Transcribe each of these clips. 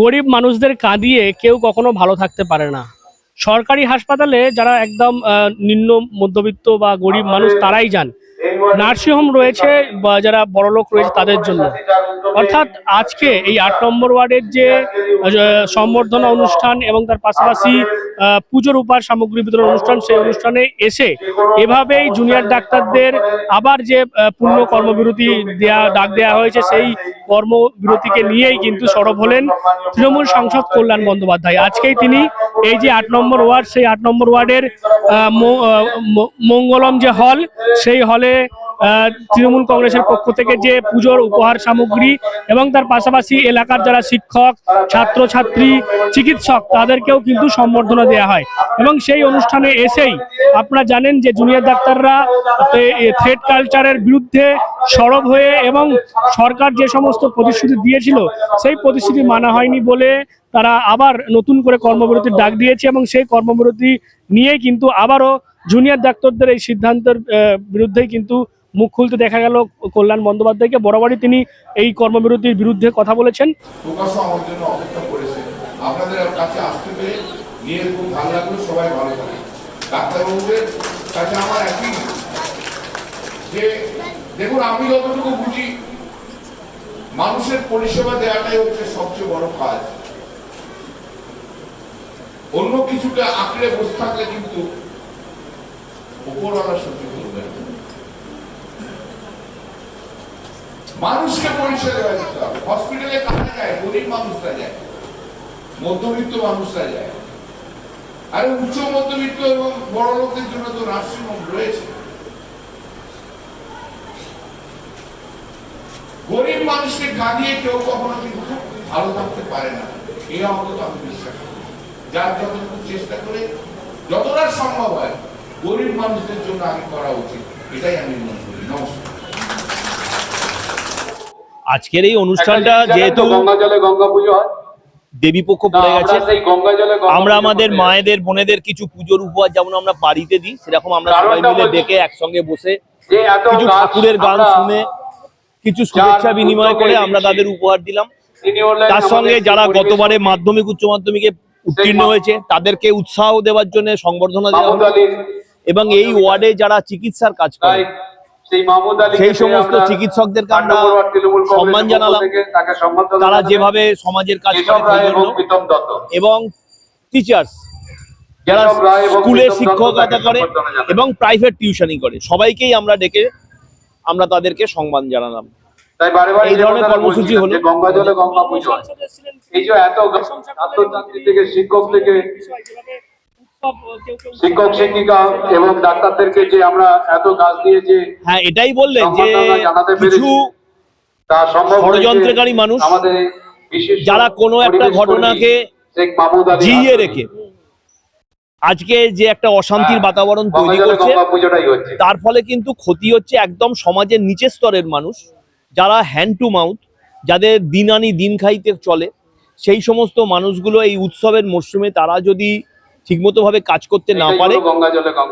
গরিব মানুষদের কাঁদিয়ে কেউ কখনো ভালো থাকতে পারে না। সরকারি হাসপাতালে যারা একদম নিম্ন মধ্যবিত্ত বা গরিব মানুষ তারাই যান। নার্সিংহোম রয়েছে বা যারা বড়লোক রয়েছে তাদের জন্য। অর্থাৎ আজকে এই আট নম্বর ওয়ার্ডের যে সম্বর্ধনা অনুষ্ঠান এবং তার পাশাপাশি পুজোর উপহার সামগ্রী বিতরণ অনুষ্ঠান, সেই অনুষ্ঠানে এসে এভাবেই জুনিয়র ডাক্তারদের আবার যে পূর্ণ কর্মবিরতি দেয়া, ডাক দেওয়া হয়েছে, সেই কর্মবিরতিকে নিয়েই কিন্তু সরব হলেন তৃণমূল সাংসদ কল্যাণ বন্দ্যোপাধ্যায়। আজকেই তিনি এই যে আট নম্বর ওয়ার্ড, সেই আট নম্বর ওয়ার্ডের মঙ্গলম যে হল, সেই হলে তৃণমূল কংগ্রেসের পক্ষ থেকে যে পুজোর উপহার সামগ্রী এবং তার পাশাপাশি এলাকার যারা শিক্ষক, ছাত্রছাত্রী, চিকিৎসক, তাদেরকেও কিন্তু সম্বর্ধনা দেওয়া হয়। এবং সেই অনুষ্ঠানে এসেই আপনারা জানেন যে জুনিয়র ডাক্তাররা থ্রেড কালচারের বিরুদ্ধে সরব হয়ে এবং সরকার যে সমস্ত প্রতিশ্রুতি দিয়েছিল, সেই প্রতিশ্রুতি মানা হয়নি বলে তারা আবার নতুন করে কর্মবিরতির ডাক দিয়েছে এবং সেই কর্মবিরতি নিয়ে কিন্তু আবারও জুনিয়র ডাক্তারদের এই সিদ্ধান্তের বিরুদ্ধেই কিন্তু মুখ খুলতে দেখা গেল কল্যাণ বন্দ্যোপাধ্যায়কে। বরাবরই তিনি এই কর্মবিরতির বিরুদ্ধে কথা বলেছেন। দেখুন, আমি যতটুকু বুঝি, মানুষের পরিষেবা দেওয়াটাই হচ্ছে সবচেয়ে বড় কাজ। অন্য কিছুকে আঁকড়ে বসে থাকলে কিন্তু উপরওয়ালা সহ্য করবে মানুষকে পরিষেবা দেওয়া দিতে হবে। হসপিটালে কারা যায়? গরিব মানুষরা যায়। মধ্যবিত্ত মানুষরা যায়। আর উচ্চ মধ্যবিত্ত এবং বড় লোকদের জন্য তো নার্সিংহোম রয়েছে। গরিব মানুষকে কাঁদিয়ে কেউ কখনো কিন্তু ভালো থাকতে পারে না। এই অন্তত আমি বিশ্বাস করি। যার যতটুকু চেষ্টা করে, যতটা সম্ভব হয়, গরিব মানুষদের জন্য আগে করা উচিত। এটাই আমি মনে করি। নমস্কার। আজকের এই অনুষ্ঠানটা যেহেতু দেবী পক্ষ পড়ে আমরা গেছে। আমরা আমাদের মায়েদের বোনেদের কিছু পুজোর উপহার যেমন আমরা বাড়িতে দিই সেরকম আমরা সবাই মিলে ডেকে একসঙ্গে বসে কিছু ঠাকুরের গান শুনে কিছু শুভেচ্ছা বিনিময় করে আমরা তাদের উপহার দিলাম। তার সঙ্গে যারা গতবারে মাধ্যমিক উচ্চ মাধ্যমিকে উত্তীর্ণ হয়েছে তাদেরকে উৎসাহ দেওয়ার জন্য সংবর্ধনা দেওয়া হলো এবং এই ওয়ার্ডে যারা চিকিৎসার কাজ করে সেই মাহমুদ আলী সেই সমস্ত চিকিৎসকদেরকে আমরা সম্মান জানালাম। তারা যেভাবে সমাজের কাজ করে এবং টিচার্স যারা স্কুলে শিক্ষকতা করে এবং প্রাইভেট টিউশনই করে। সবাইকেই আমরা ডেকে আমরা তাদেরকে সম্মান জানালাম। তাই বারে বারে এই ধরনের কর্মসূচি হলো। গঙ্গা জলে গঙ্গা পুজো। এই যে এত ছাত্রছাত্রী থেকে শিক্ষক থেকে শিক্ষক শিক্ষিকা এবং ডাক্তারদেরকে যে আমরা এত গাছ দিয়ে যে হ্যাঁ এটাই বললেন যে। কিছু তা সম্ভব ষড়যন্ত্রকারী মানুষ আমাদের যারা কোনো একটা ঘটনাকে হাসান। রেখে আজকে যে একটা অশান্তির বাতাবরণ তৈরি করছে তার ফলে কিন্তু ক্ষতি হচ্ছে একদম সমাজের নিচের স্তরের মানুষ যারা হ্যান্ড টু মাউথ যাদের দিন আনি দিন খাইতে চলে সেই সমস্ত মানুষগুলো এই উৎসবের মরশুমে তারা যদি ঠিকমতো ভাবে কাজ করতে না পারে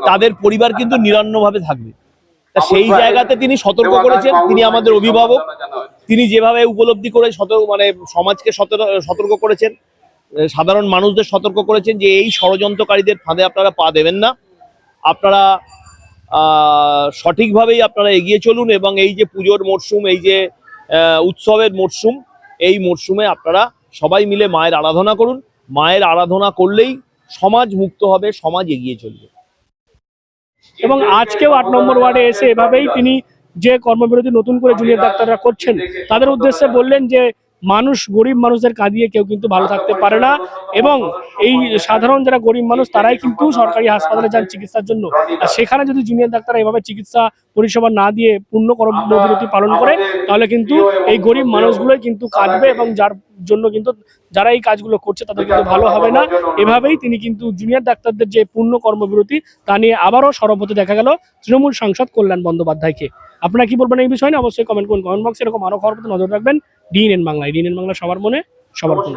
তাদের পরিবার কিন্তু নিরান্নভাবে থাকবে। তা সেই জায়গাতে তিনি সতর্ক করেছেন তিনি আমাদের অভিভাবক। তিনি যেভাবে উপলব্ধি করে সতর্ক মানে সমাজকে সতর- সতর্ক করেছেন সাধারণ মানুষদের সতর্ক করেছেন যে এই ষড়যন্ত্রকারীদের ফাঁদে আপনারা পা দেবেন না। আপনারা আহ, সঠিকভাবেই আপনারা এগিয়ে চলুন এবং এই যে পুজোর মরশুম এই যে উৎসবের মরশুম এই মরশুমে আপনারা সবাই মিলে মায়ের আরাধনা করুন। মায়ের আরাধনা করলেই সমাজ মুক্ত হবে, সমাজ এগিয়ে চলবে। এবং আজকেও আট নম্বর ওয়ার্ডে এসে এভাবেই তিনি যে কর্মবিরতি নতুন করে জুনিয়র ডাক্তাররা করছেন, তাদের উদ্দেশ্যে বললেন যে, মানুষ গরিব মানুষদের কাঁদিয়ে কেউ কিন্তু ভালো থাকতে পারে না এবং এই সাধারণ যারা গরিব মানুষ, তারাই কিন্তু সরকারি হাসপাতালে যান চিকিৎসার জন্য। আর সেখানে যদি জুনিয়র ডাক্তাররা এভাবে চিকিৎসা পরিষেবা না দিয়ে পূর্ণ কর্মবিরতি পালন করে, তাহলে কিন্তু এই গরিব মানুষগুলোই কিন্তু কাঁদবে এবং যার জন্য কিন্তু যারা এই কাজগুলো করছে তাদের কিন্তু ভালো হবে না। এভাবেই তিনি কিন্তু জুনিয়র ডাক্তারদের যে পূর্ণ কর্মবিরতি, তা নিয়ে আবারও সরব হতে দেখা গেল তৃণমূল সাংসদ কল্যাণ বন্দ্যোপাধ্যায়কে। আপনারা কি বলবেন এই বিষয় নিয়ে? অবশ্যই কমেন্ট করুন। কমেন্ট বক্সে এরকম আরও খবর নজর রাখবেন। ডিএনএন বাংলায়। ডিএনএন বাংলা সবার মনে, সবার ফোনে